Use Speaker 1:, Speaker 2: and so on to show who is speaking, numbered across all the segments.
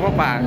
Speaker 1: หล
Speaker 2: ว
Speaker 3: งพ่าปาก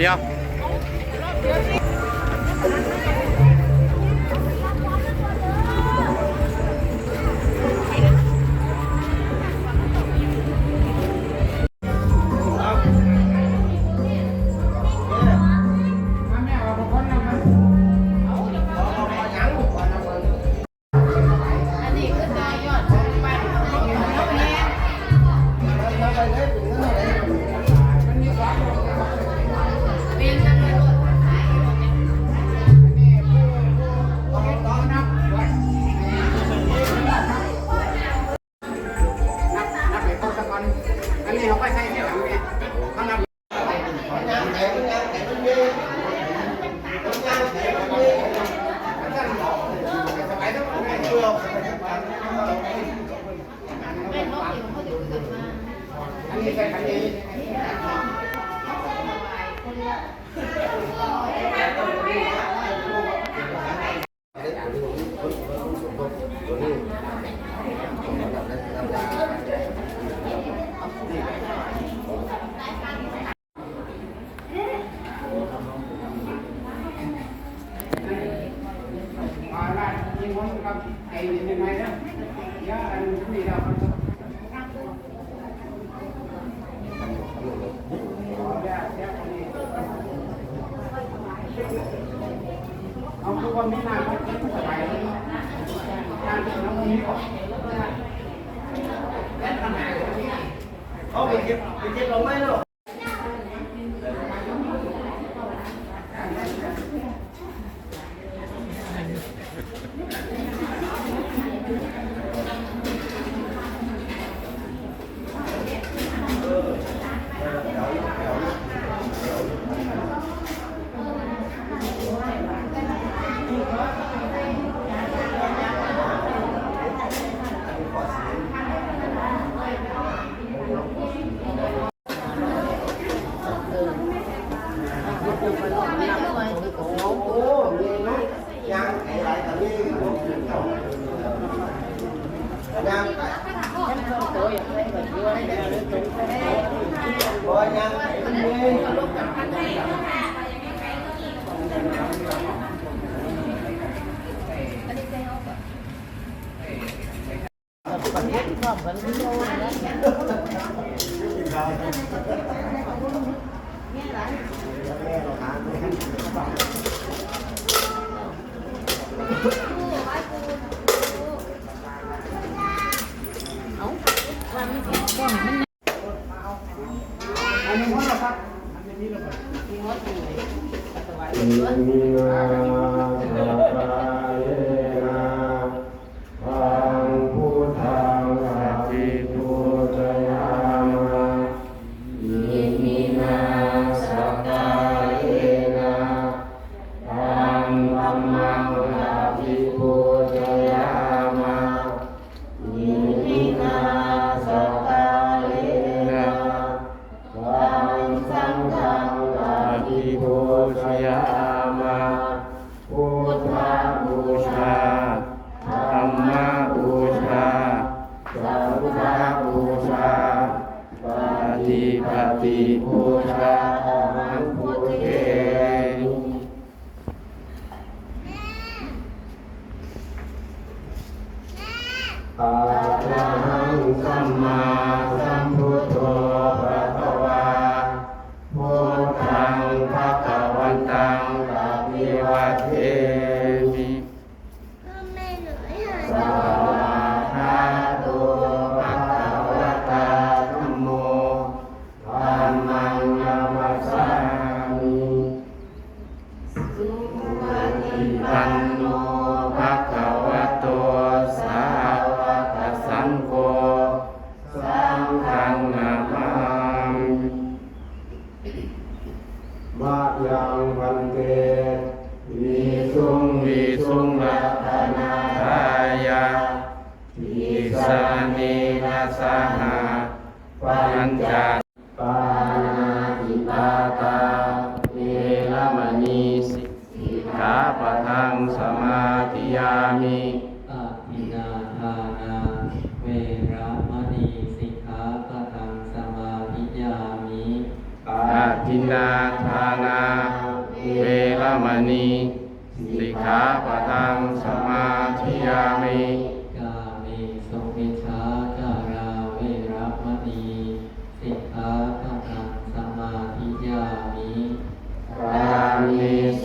Speaker 3: 你么？bánh bánh bánh bánh อะ
Speaker 4: ระหังสัมมาสัมพุทโธ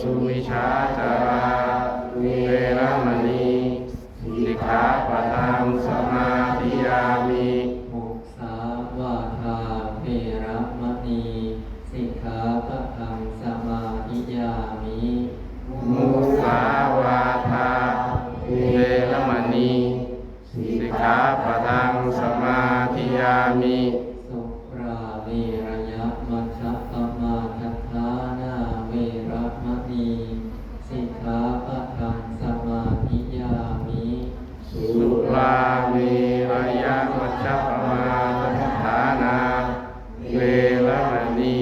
Speaker 4: สุวิ
Speaker 5: ชาจาระ
Speaker 4: เวรม มี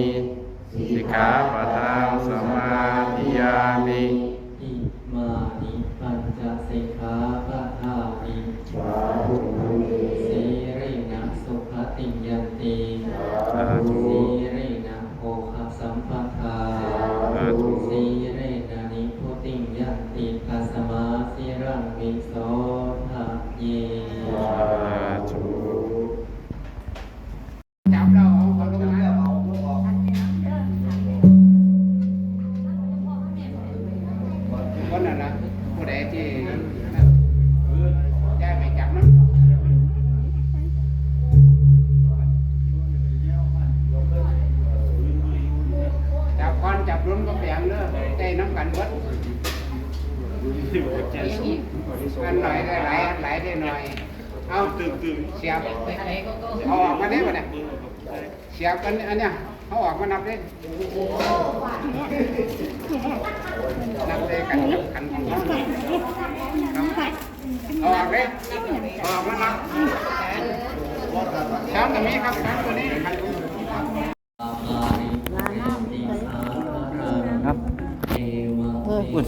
Speaker 5: น้ำกั
Speaker 4: นวั
Speaker 3: ดอันหน่อยได้หลายอันหลายได้หน่อย เอาตื่ตื่เสียบเอาออกมาได้ปะเนี่ยเสียบกันอันเนี้ยเขาออกมานับได้นับได้กันขันของเขาออกเลยออกมานับช้างตัวนี้ครับช้างตัวนี้
Speaker 5: อุ่น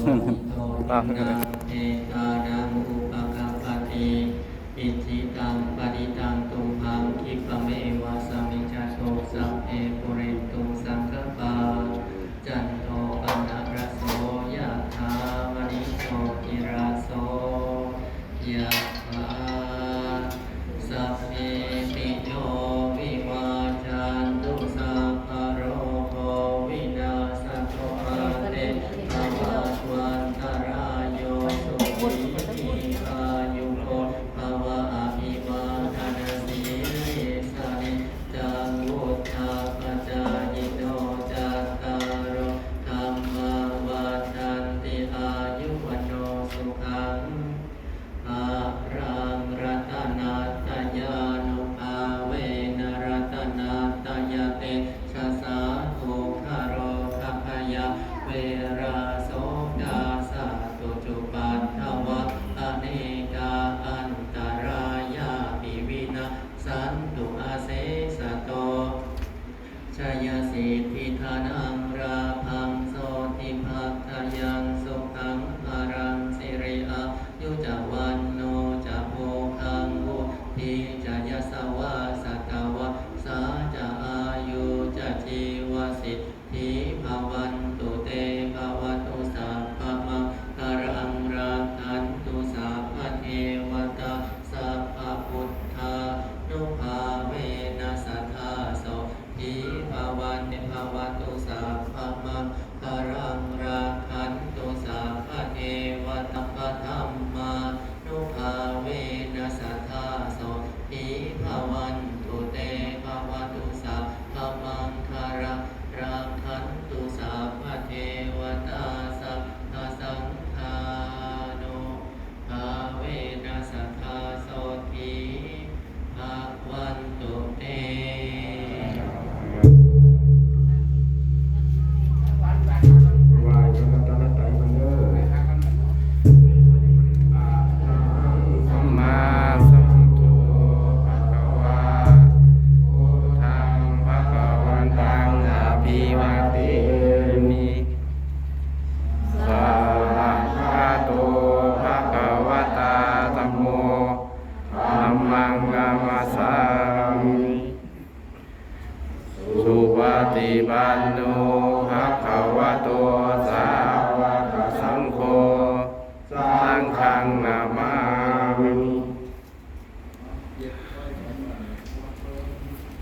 Speaker 3: ありがとうございます。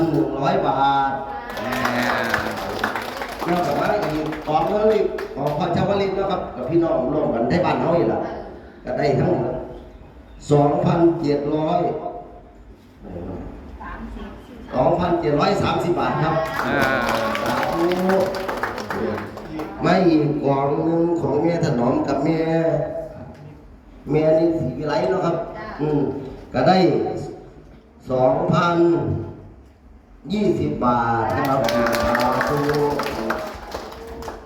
Speaker 3: เจ็ดพัน
Speaker 1: หนึ่
Speaker 6: ง
Speaker 1: ร้อย
Speaker 7: บาทนอกจากนั้นอีกของเงินอีกของพ่อเจ้าวลิตนะครับกับพี่น้องร่วมกันได้บ้านเขาอีกละก็ได้ทั้งสองพันเจ็ดร้อยสองพันเจ็ดร้อยสามสิบบาทครับ
Speaker 4: อ่า
Speaker 7: สาธุไม่อีกกล่องหนึ่งของแม่ถนอมกับแม่แม่นี่สีวิไลเนาะครับ อืมก็ได้สองพัน ยี่สิบบาทนะครับสาธุ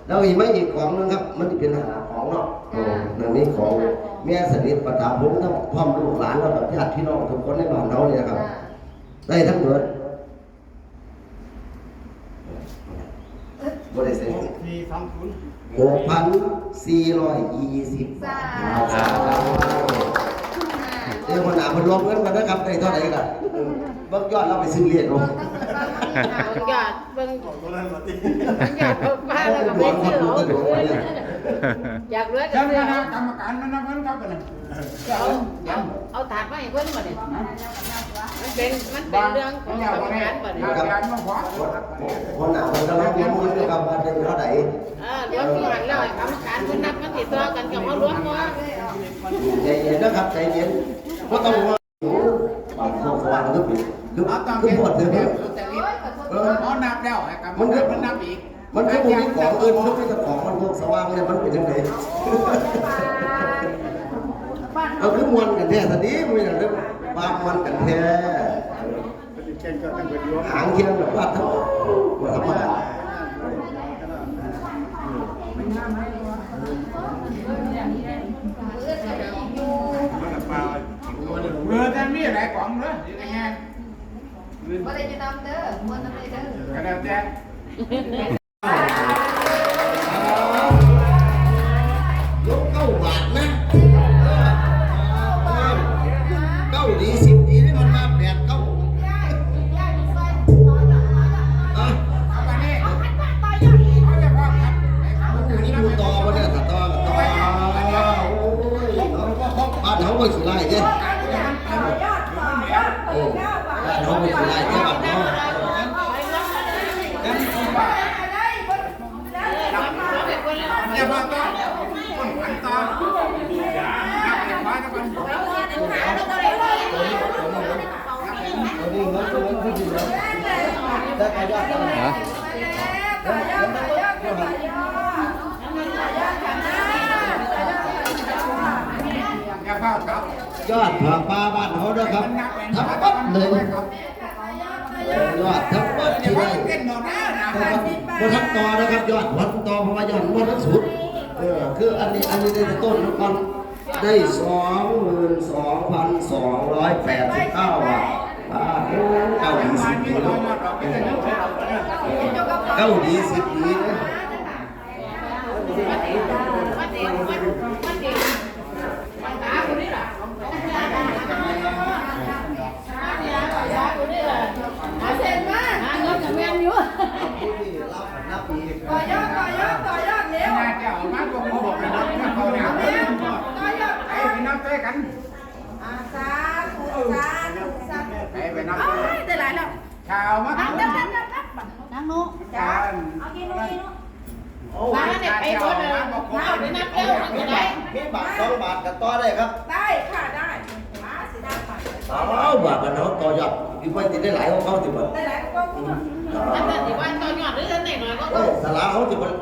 Speaker 7: แล้วอีกไม่อีกของหนึงครับ มันจะเป็นอาหารของเนาะโอ้นั่นนี่ของแม่สนิทประทับผมทั้งพ่อมลูกหลานแล้วกับญาติพี่น้องทุกคนในบ้านเราเนี่ยครับ ได้ทั้งหมดบริษัทหกพันสี่ร้อยยี่สิบบาทครับ เดี๋ยวคนหนาคนรวมเงินกันนะครับได้เท่าไหร่กันเบิ่งยอดเราไปซื้อเรียนลง
Speaker 8: หยาดเบิ่งหยาดเบิ่งบ้านแล้วก็ไม่ซื้อหรอกอยากรวยก็
Speaker 1: เจ้าค
Speaker 8: ซื้อ
Speaker 1: ณะ
Speaker 8: เอา
Speaker 1: กรรมการมันนับเงินครับกัน
Speaker 8: เอาเอาเอาถาดมาให้เพิ่นบ่เนี่ยมันเป็นมันเป็นเรื่องของกรรมการบ่เนี่ย
Speaker 1: การมาขอ
Speaker 7: คนหนาคนกำลังรวมเงินนะครับว่าได้เท่าไหร่
Speaker 8: เออรวมกันแล้วให้กรรมการเพิ่นนับมันสิตัวกันกับเอารวมบ่
Speaker 7: ใจเย็นนะครับใจเย็น ก็ต้องว่าบางคนวางคือคือ
Speaker 1: เอาตาม
Speaker 7: คือ
Speaker 1: เก็บ
Speaker 7: หมดเลย
Speaker 1: เก็บ
Speaker 7: ครับ
Speaker 1: สุตลิตเขานับแล้วไอ้กรรมการมันนับอีก
Speaker 7: มันคือบุญของอื่นคือเป็นของมันพวกสว่างเนี่ยมันเป็นยังไงเอาคือมวลกันแท้สันนี้มันอย่างนี้บางมวลกันแท้หางเคียงแบบว่าทั้งว่าธรรมดา
Speaker 3: มื่อะมีอะไรของเนอะยังไง
Speaker 1: บ่ได้จะนำเด้อบ่นำเด้อ
Speaker 3: ก็แล้วแต่
Speaker 7: ย ยอดผักปาบ้านเขาด้วยครับทั้งปั๊บเลยยอดทั้งปั๊บ
Speaker 3: อย่า
Speaker 7: ที่ได้
Speaker 3: เต้นหมดนะนะ
Speaker 7: นะครับนทักต่อนะครับยอดวัดต่อเพราะว่ายอดวัดทั้งสุดเออคืออันนี้อันนี้ได้ต้นก่อนได้สองหมื่นสองพันสองร้อยแปดสิบเก้าบาทบาทโอ้เก้าดีสิบดีเนาะเก้าดีสิบดีนะ
Speaker 1: มาเซ็นมาหาเงินกับแม่นอยู่
Speaker 7: รับนับอีก
Speaker 1: ต่อยอดต่อยอดต่อยอดเร็ว
Speaker 3: น่าจะเอามาตัวมึงบอกเลยนะเขาเนี่ย
Speaker 1: ต่อยอด
Speaker 3: ไอ้ไปนับด้วยกัน
Speaker 1: อาสาธุสาธุสาธุ
Speaker 3: ไอ้ไปนับ
Speaker 1: เอ้ยได้หลายแล้ว
Speaker 3: ชาวมา
Speaker 1: นับนับนับนับนับนังนุ
Speaker 3: ชาว
Speaker 1: เอากินนุกินนุ
Speaker 7: โอ้
Speaker 1: มาเนี่ยไปหมดเลยเอาไปนับเร็วมันจะได้
Speaker 7: มีบาทสองบาทกับต่อได้ครับ
Speaker 1: ได้ค่ะได้มาสิได้ค่ะ
Speaker 7: เอาบาทกันเนาะต่อยอดอีกวันที่ได้หลายของเขาติบัน
Speaker 1: ได้หลายก็พูดนั่นแต่ที่ว่าตอนหยอดหรือไหนหน่อยก็
Speaker 7: โอ้ยสาระเขาติบัน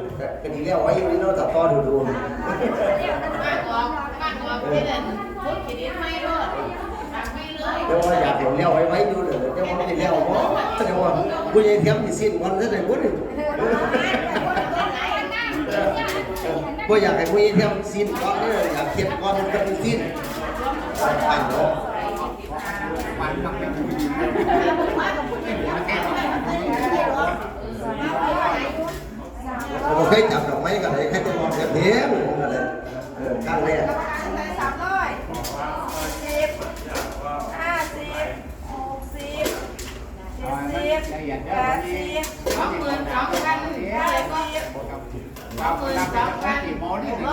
Speaker 7: กันดีแล้วไว้อยู่นี่เนาะถ้าต่อดูดู
Speaker 1: บ้านออกบ้านออกที่นั่นพุทธคิดไม่รอดไม่เลย
Speaker 7: เดี๋ยวว่าอยากเห็นเลี้ยวไว้ไว้อยู่เด้อเดี๋ยวว่าไม่ได้เลี้ยว บ่เดี๋ยวว่าผู้ใหญ่เทียมสิสิ้นวันซะได้บ่นี่บ่อยากให้ผู้ใหญ่เทียมสิ้นก่อนเด้ออยากเก็บก่อนก็เป็นสิ้นอันเนาะ
Speaker 3: วันมันเป็นผู้หญิง
Speaker 7: บ่เคยจับดอกไม้กันเลยแค่จะมองแบบนี้กันเลยเออครั้งแรก
Speaker 1: จ็ดสิบแปดสิบสองหมื่นสองพันได้ก็
Speaker 3: เราเราเป็นที่มอนี่ถึง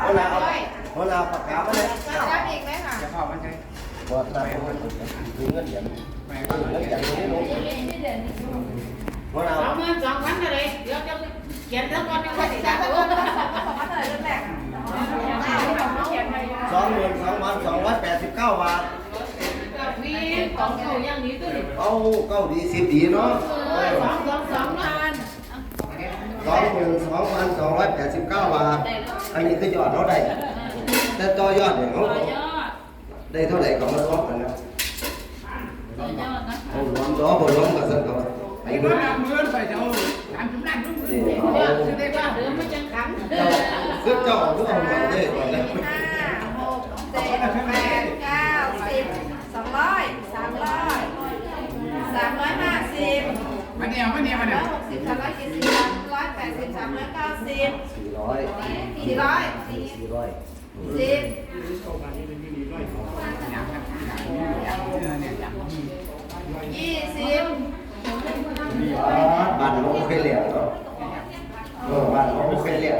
Speaker 7: เอาละเอาละปากกามาเลย
Speaker 1: จับอีกไหมค่ะ
Speaker 3: จะพ
Speaker 1: สองหมื่นสองพันอะไรเดี๋ยวจะเขียนทั้งวันทั้งวันอีกแล้วสองพันอะไรเรื่องแรก
Speaker 7: สองหมื่นสองพันสองร้อยแปดสิบเก้าบาท
Speaker 1: มีของเขาอย่างนี้ด้วย
Speaker 7: เอาเก้าดีสิบดีเนาะ
Speaker 1: สองสองสองพัน
Speaker 7: สองหมื่นสองพันสองร้อยแปดสิบเก้าบาท อันนี้คือยอดเขาได้ แต่ต่อยอดเนี่ยเขาได้เท่าไหร่ก็มาล้อมกันนะเอาล้อมล้อมล้อมกันสักก่อนไอ้
Speaker 3: ไอ้
Speaker 7: ดู
Speaker 3: เมื่อเมื่อไปเจ้าทำจุดนั้นจุด
Speaker 7: นี่
Speaker 3: นี้
Speaker 7: เอา
Speaker 1: จะได้ว่าเดิมไม่จังขัง
Speaker 7: เจ้าคือเจ้าคือเอามาเลยก่อนเลย
Speaker 1: ห้าหกเจ็ดแปดเก้าสิบสองร้อยสามร้อยสามร้อยห้าสิบ
Speaker 3: มันเนี่ยมันเนี่ยมัน
Speaker 1: ร้
Speaker 3: เนี่
Speaker 1: อยยหกสิบสามร้อยเจ็ดสิบสามร้อยแปดสิบสามร้อยเก้าสิบ
Speaker 7: สี่ร้อย
Speaker 1: สี่ร้อย
Speaker 7: สี่ร้อย
Speaker 1: สิบยี่สิบ
Speaker 7: บ้านเราเคยเลี้ยงเนาะเออบ้านเราเคยเลี้ยง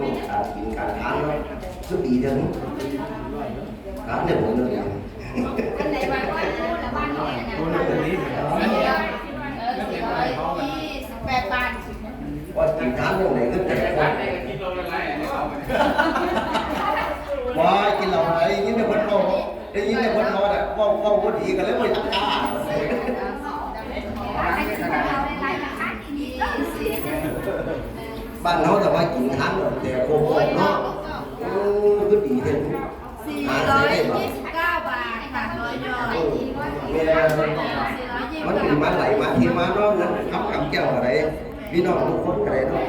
Speaker 7: ลูกการกินการทานเนาะสุดดีเด้อการเนี่ยผมเนี่ย
Speaker 1: อันไหนบ้านว่าแล้วบ้านนี้เนี่ย
Speaker 7: ตัวนี้
Speaker 1: สี่ร้อยยี่สิบแปดบาท
Speaker 7: ว่ากินทานยังไงก็แต่คน
Speaker 3: กินโลละไรเนี่ยเอาไป
Speaker 7: ว่ากินเหล้าไหนยินแต่คนเมาได้ยินแต่คนเมาแต่ว่าว่าพูดดีกันแล้วไม่อยากกล้าบ้านเราแต่ว่ากินทานแต่โคโค่เนาะโอ้ก็ดีเท่
Speaker 1: สี่
Speaker 7: หา
Speaker 1: ร้อย
Speaker 7: ได้บ่
Speaker 1: ยี่สิบเก้าบาทค่ะร้อยยอด
Speaker 7: แม่มันมีมาไหลมาที่มาเนาะนั้นคำคำแก้วอะไรพี่น้องทุกคนอะไรเนาะ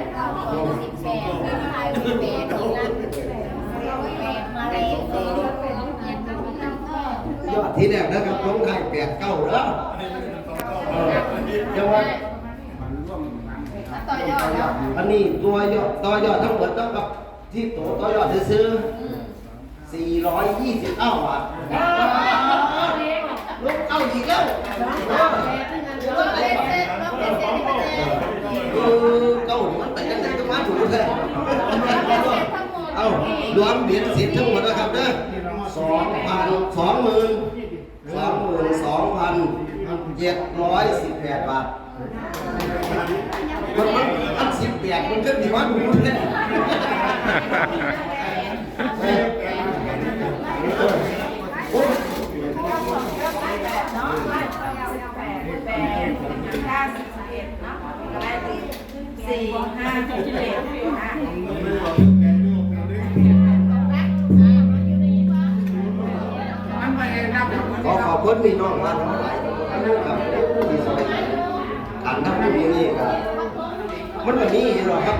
Speaker 7: ยอดที่แรกนะครับต้องขายแปดเก้าเนาะ
Speaker 1: ยอด
Speaker 7: อันนี้ตัวยอดตัวยอดทั้งหมดต้องกับที่โตตัวยอดซื้อ429บาทลูกเอาอีกแล้วคือเก้ามันแต่ยังไงก็มาถูกเลย อารวมเหรียญสิบทั้งหมดนะครับเด้อสองพันสองหมื่นสองหมื่นสองพันเจ็ดร้อยสิบแปดบาทมันมันอันสิบแปดมันก็ดีว่ามัน
Speaker 1: เนี่ย
Speaker 3: มีน้
Speaker 7: องมาทั้งหลายครับที่สวยการทำบุญนี่ครับมันแบบนี้หรอครับ